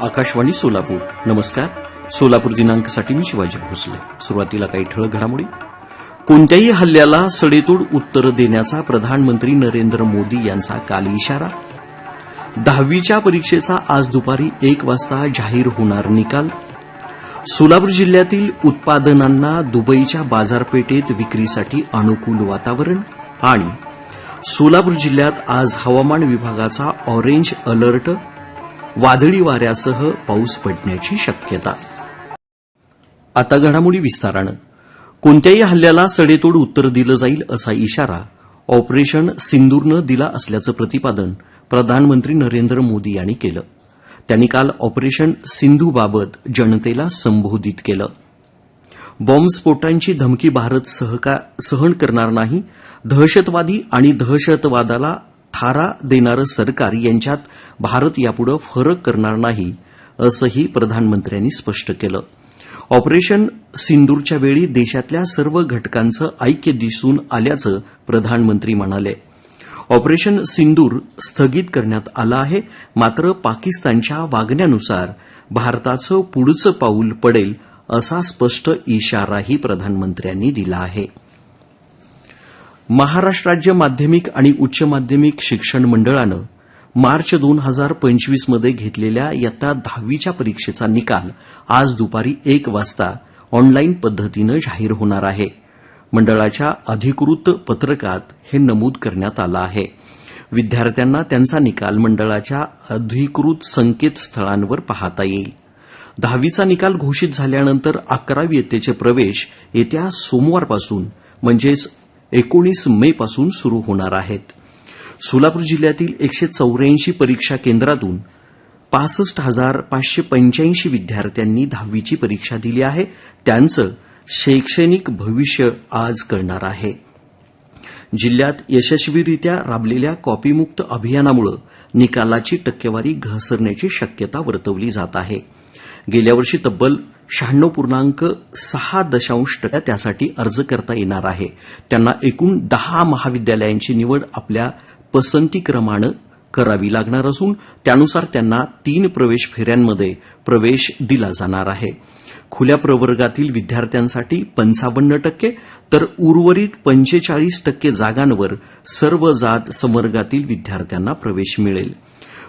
आकाशवाणी सोलापूर. नमस्कार. सोलापूर दिनांकसाठी मी शिवाजी भोसले. सुरुवातीला काही ठळक घडामोडी. कोणत्याही हल्ल्याला सडेतोड उत्तर देण्याचा प्रधानमंत्री नरेंद्र मोदी यांचा काल इशारा. दहावीच्या परीक्षेचा आज दुपारी एक वाजता जाहीर होणार निकाल. सोलापूर जिल्ह्यातील उत्पादनांना दुबईच्या बाजारपेठेत विक्रीसाठी अनुकूल वातावरण. आणि सोलापूर जिल्ह्यात आज हवामान विभागाचा ऑरेंज अलर्ट वादळी वाऱ्यासह पाऊस पडण्याची शक्यता. आता घडामोडी विस्तारानं. कोणत्याही हल्ल्याला सडेतोड उत्तर दिलं जाईल असा इशारा ऑपरेशन सिंदूरनं दिला असल्याचं प्रतिपादन प्रधानमंत्री नरेंद्र मोदी यांनी केलं. त्यांनी काल ऑपरेशन सिंधूबाबत जनतेला संबोधित केलं. बॉम्बस्फोटांची धमकी भारत सहका सहन करणार नाही दहशतवादी आणि दहशतवादाला थारा देणारं सरकार यांच्यात भारत यापुढे फरक करणार नाही असंही प्रधानमंत्र्यांनी स्पष्ट केलं. ऑपरेशन सिंदूरच्या वेळी देशातल्या सर्व घटकांचं ऐक्य दिसून आल्याचं प्रधानमंत्री म्हणाले. ऑपरेशन सिंदूर स्थगित करण्यात आलं आहे मात्र पाकिस्तानच्या वागण्यानुसार भारताचं पुढचं पाऊल पडेल असा स्पष्ट इशाराही प्रधानमंत्र्यांनी दिला आहे. महाराष्ट्र राज्य माध्यमिक आणि उच्च माध्यमिक शिक्षण मंडळानं मार्च दोन हजार पंचवीसमध्ये घेतलेल्या इयत्ता दहावीच्या परीक्षेचा निकाल आज दुपारी एक वाजता ऑनलाईन पद्धतीनं जाहीर होणार आहे. मंडळाच्या अधिकृत पत्रकात हे नमूद करण्यात आलं आहे. विद्यार्थ्यांना त्यांचा निकाल मंडळाच्या अधिकृत संकेतस्थळांवर पाहता येईल. दहावीचा निकाल घोषित झाल्यानंतर अकरावी इयत्तेचे प्रवेश येत्या सोमवारपासून म्हणजेच एकोणीस मे पासून सुरू होणार आहेत. सोलापूर जिल्ह्यातील एकशे चौऱ्याऐंशी परीक्षा केंद्रातून पासष्ट हजार पाचशे पंच्याऐंशी विद्यार्थ्यांनी दहावीची परीक्षा दिली आहे. त्यांचं शैक्षणिक भविष्य आज कळणार आहे. जिल्ह्यात यशस्वीरित्या राबलेल्या कॉपीमुक्त अभियानामुळे निकालाची टक्केवारी घसरण्याची शक्यता वर्तवली जात आहे. गेल्या वर्षी तब्बल शहाण्णव पूर्णांक सहा दशांश टक्के त्यासाठी अर्ज करता येणार आहे. त्यांना एकूण दहा महाविद्यालयांची निवड आपल्या पसंतीक्रमानं करावी लागणार असून त्यानुसार त्यांना तीन प्रवेश फेऱ्यांमध्ये प्रवेश दिला जाणार आहे. खुल्या प्रवर्गातील विद्यार्थ्यांसाठी पंचावन्न टक्के तर उर्वरित पंचेचाळीस टक्के जागांवर सर्व जात संवर्गातील विद्यार्थ्यांना प्रवेश मिळेल.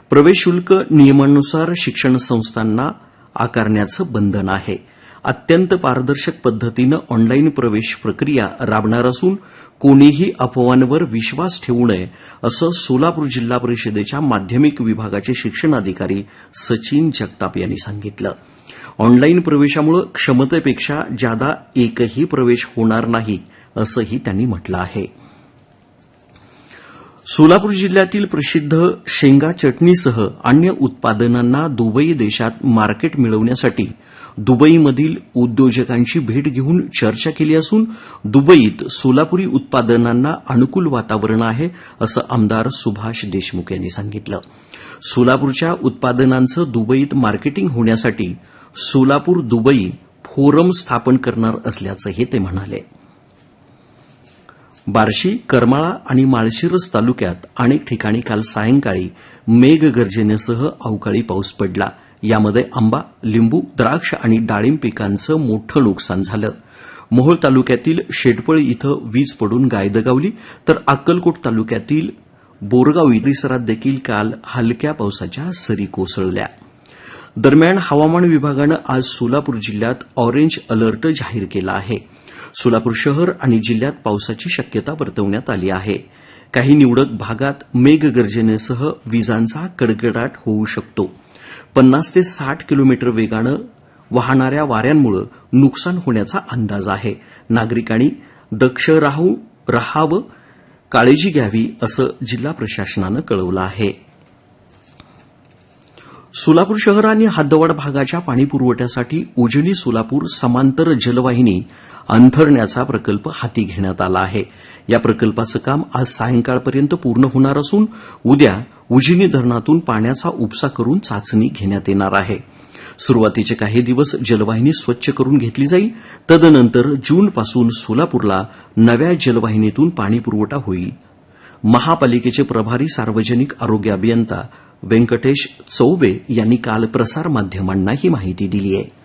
प्रवेश शुल्क नियमानुसार शिक्षण संस्थांना आकारण्याचं बंधन आहे. अत्यंत पारदर्शक पद्धतीनं ऑनलाईन प्रवेश प्रक्रिया राबणार असून कोणीही अफवांवर विश्वास ठेवू नये असं सोलापूर जिल्हा परिषदेच्या माध्यमिक विभागाचे शिक्षणाधिकारी सचिन जगताप यांनी सांगितलं. ऑनलाईन प्रवेशामुळे क्षमतेपेक्षा जादा एकही प्रवेश होणार नाही असंही त्यांनी म्हटलं आहे. सोलापूर जिल्ह्यातील प्रसिद्ध शेंगा चटणीसह अन्य उत्पादनांना दुबई देशात मार्केट मिळवण्यासाठी दुबईमधील उद्योजकांची भेट घेऊन चर्चा केली असून दुबईत सोलापुरी उत्पादनांना अनुकूल वातावरण आहे असं आमदार सुभाष देशमुख यांनी सांगितलं. सोलापूरच्या उत्पादनांचं दुबईत मार्केटिंग होण्यासाठी सोलापूर दुबई फोरम स्थापन करणार असल्याचंही ते म्हणाले. बार्शी करमाळा आणि माळशिरस तालुक्यात अनेक ठिकाणी काल सायंकाळी मेघगर्जनेसह अवकाळी पाऊस पडला. यामध्ये आंबा लिंबू द्राक्ष आणि डाळिंब पिकांचं मोठं नुकसान झालं. मोहोळ तालुक्यातील शेटपळ इथं वीज पडून गाय दगावली तर अक्कलकोट तालुक्यातील बोरगाव परिसरात देखील काल हलक्या पावसाच्या सरी कोसळल्या. दरम्यान हवामान विभागानं आज सोलापूर जिल्ह्यात ऑरेंज अलर्ट जाहीर केला आहे. सोलापूर शहर आणि जिल्ह्यात पावसाची शक्यता वर्तवण्यात आली आहे. काही निवडक भागात मेघगर्जनेसह विजांचा कडकडाट होऊ शकतो. पन्नास ते साठ किलोमीटर वेगानं वाहणाऱ्या वाऱ्यांमुळे नुकसान होण्याचा अंदाज आहे. नागरिकांनी दक्ष राहू राहावं काळजी घ्यावी असं जिल्हा प्रशासनानं कळवलं आहे. सोलापूर शहर आणि हद्दवाड भागाच्या पाणीपुरवठ्यासाठी उजनी सोलापूर समांतर जलवाहिनी अंथरण्याचा प्रकल्प हाती घेण्यात आला आहे. या प्रकल्पाचं काम आज सायंकाळपर्यंत पूर्ण होणार असून उद्या उजनी धरणातून पाण्याचा उपसा करून चाचणी घेण्यात येणार आहे. सुरुवातीचे काही दिवस जलवाहिनी स्वच्छ करून घेतली जाईल. तदनंतर जूनपासून सोलापूरला नव्या जलवाहिनीतून पाणीपुरवठा होईल. महापालिकेचे प्रभारी सार्वजनिक आरोग्य अभियंता व्यंकटेश चौबे यांनी काल प्रसारमाध्यमांना ही माहिती दिली आहे.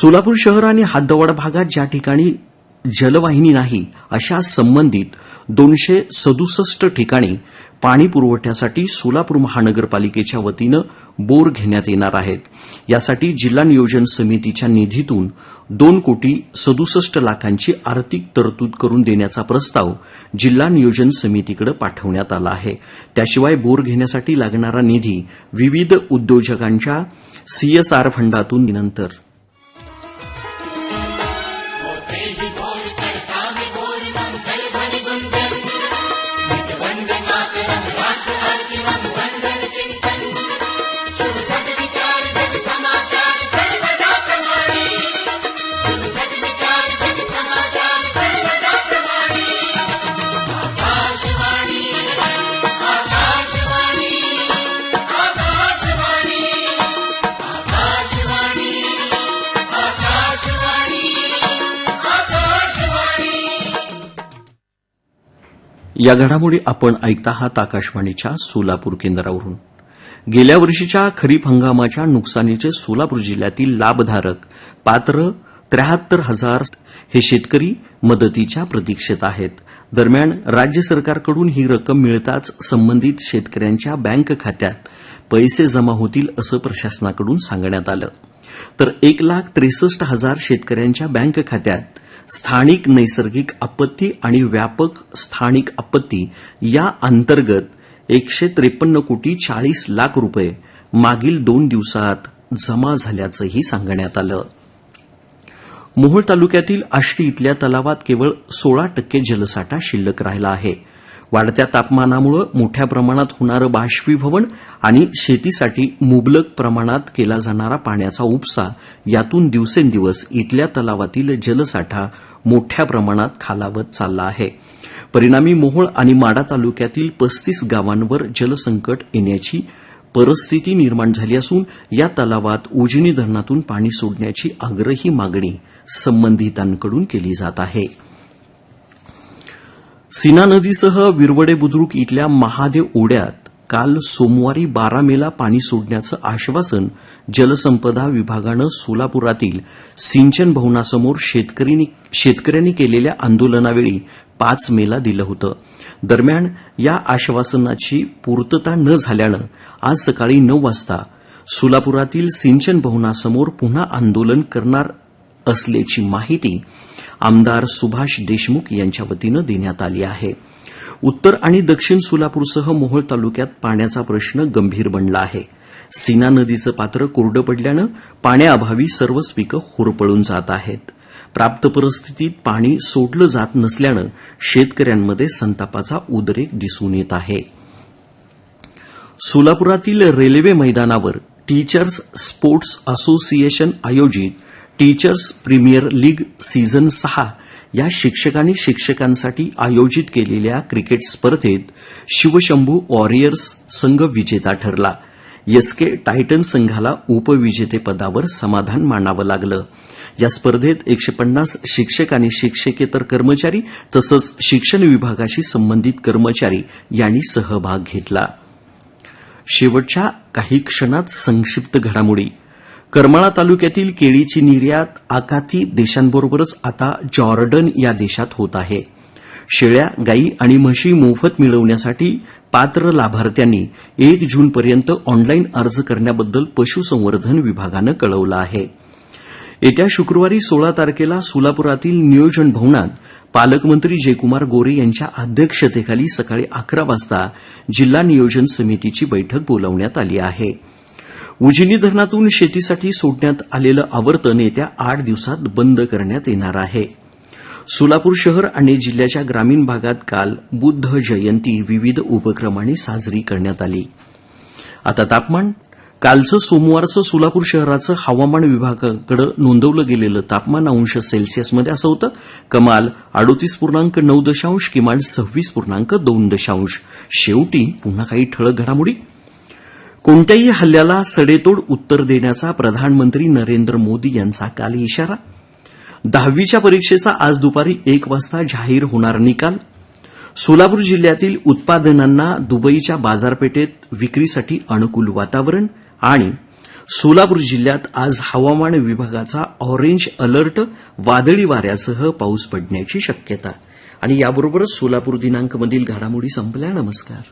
सोलापूर शहर आणि हातदवाड भागात ज्या ठिकाणी जलवाहिनी नाही अशा संबंधित दोनशे सदुसष्ट ठिकाणी पाणी पुरवठ्यासाठी सोलापूर महानगरपालिकेच्या वतीनं बोर घेण्यात येणार आहेत. यासाठी जिल्हा नियोजन समितीच्या निधीतून दोन कोटी सदुसष्ट लाखांची आर्थिक तरतूद करून देण्याचा प्रस्ताव जिल्हा नियोजन समितीकडे पाठवण्यात आला आहे. त्याशिवाय बोर घेण्यासाठी लागणारा निधी विविध उद्योजकांच्या सीएसआर फंडातून नंतर या घडामोडी आपण ऐकता आहात आकाशवाणीच्या सोलापूर केंद्रावरून. गेल्या वर्षीच्या खरीप हंगामाच्या नुकसानीचे सोलापूर जिल्ह्यातील लाभधारक पात्र त्र्याहत्तर हजार हे शेतकरी मदतीच्या प्रतीक्षेत आहेत. दरम्यान राज्य सरकारकडून ही रक्कम मिळताच संबंधित शेतकऱ्यांच्या बँक खात्यात पैसे जमा होतील असं प्रशासनाकडून सांगण्यात आलं. तर एक लाख त्रेसष्ट हजार शेतकऱ्यांच्या बँक खात्यात स्थानिक नैसर्गिक आपत्ती आणि व्यापक स्थानिक आपत्ती या अंतर्गत एकशे त्रेपन्न कोटी चाळीस लाख रुपये मागील दोन दिवसात जमा झाल्याचंही सांगण्यात आलं. मोहोळ तालुक्यातील आष्टी इथल्या तलावात केवळ सोळा टक्के जलसाठा शिल्लक राहिला आहे. वाढत्या तापमानामुळे मोठ्या प्रमाणात होणारं बाष्पीभवन आणि शेतीसाठी मुबलक प्रमाणात केला जाणारा पाण्याचा उपसा यातून दिवसेंदिवस इथल्या तलावातील जलसाठा मोठ्या प्रमाणात खालावत चालला आहे. परिणामी मोहोळ आणि माडा तालुक्यातील पस्तीस गावांवर जलसंकट येण्याची परिस्थिती निर्माण झाली असून या तलावात उजनी धरणातून पाणी सोडण्याची आग्रही मागणी संबंधितांकडून केली जात आहे. सीना नदीसह विरवडे बुद्रुक इथल्या महादेव ओढ्यात काल सोमवारी बारा मेला पाणी सोडण्याचं आश्वासन जलसंपदा विभागानं सोलापुरातील सिंचन भवनासमोर शेतकऱ्यांनी केलेल्या आंदोलनावेळी पाच मेला दिलं होतं. दरम्यान या आश्वासनाची पूर्तता न झाल्यानं आज सकाळी नऊ वाजता सोलापुरातील सिंचन भवनासमोर पुन्हा आंदोलन करणार असल्याची माहिती आमदार सुभाष देशमुख यांच्या वतीनं देण्यात आली आहे. उत्तर आणि दक्षिण सोलापूरसह मोहोळ तालुक्यात पाण्याचा प्रश्न गंभीर बनला आहे. सीना नदीचं पात्र कोरडं पडल्यानं पाण्याअभावी सर्वच पिकं होरपळून जात आहेत. प्राप्त परिस्थितीत पाणी सोडलं जात नसल्यानं शेतकऱ्यांमध्ये संतापाचा उद्रेक दिसून येत आहे. सोलापुरातील रेल्वे मैदानावर टीचर्स स्पोर्ट्स असोसिएशन आयोजित टीचर्स प्रीमियर लीग सीझन सहा या शिक्षकांनी शिक्षकांसाठी आयोजित केलेल्या क्रिकेट स्पर्धेत शिवशंभू वॉरियर्स संघ विजेता ठरला. एसके टायटन संघाला उपविजेतेपदावर समाधान मानावं लागलं. या स्पर्धेत एकशे पन्नास शिक्षक आणि शिक्षकेतर कर्मचारी तसंच शिक्षण विभागाशी संबंधित कर्मचारी यांनी सहभाग घेतला. शेवटच्या काही क्षणात संक्षिप्त घडामोडी. करमाळा तालुक्यातील केळीची निर्यात आकाती देशांबरोबरच आता जॉर्डन या देशात होत आहे. शेळ्या गाई आणि म्हशी मोफत मिळवण्यासाठी पात्र लाभार्थ्यांनी एक जूनपर्यंत ऑनलाईन अर्ज करण्याबद्दल पशुसंवर्धन विभागानं कळवलं आहे. येत्या शुक्रवारी सोळा तारखेला सोलापुरातील नियोजन भवनात पालकमंत्री जयकुमार गोरे यांच्या अध्यक्षतेखाली सकाळी अकरा वाजता जिल्हा नियोजन समितीची बैठक बोलावण्यात आली आहे. उजनी धरणातून शेतीसाठी सोडण्यात आलेलं आवर्तन येत्या आठ दिवसात बंद करण्यात येणार आहे. सोलापूर शहर आणि जिल्ह्याच्या ग्रामीण भागात काल बुद्ध जयंती विविध उपक्रमांनी साजरी करण्यात आली. आता तापमान कालचं सोमवारचं सोलापूर शहराचं हवामान विभागाकडे नोंदवलं गेलेलं तापमान अंश सेल्सिअसमध्ये असं होतं. कमाल अडोतीस पूर्णांक नऊ दशांश किमान सव्वीस पूर्णांक दोन दशांश. शेवटी पुन्हा काही ठळक घडामोडी. कोणत्याही हल्ल्याला सडेतोड उत्तर देण्याचा प्रधानमंत्री नरेंद्र मोदी यांचा काल इशारा. दहावीच्या परीक्षेचा आज दुपारी एक वाजता जाहीर होणार निकाल. सोलापूर जिल्ह्यातील उत्पादनांना दुबईच्या बाजारपेठेत विक्रीसाठी अनुकूल वातावरण आणि सोलापूर जिल्ह्यात आज हवामान विभागाचा ऑरेंज अलर्ट वादळी वाऱ्यासह पाऊस पडण्याची शक्यता. आणि याबरोबरच सोलापूर दिनांकमधील घडामोडी संपल्या. नमस्कार.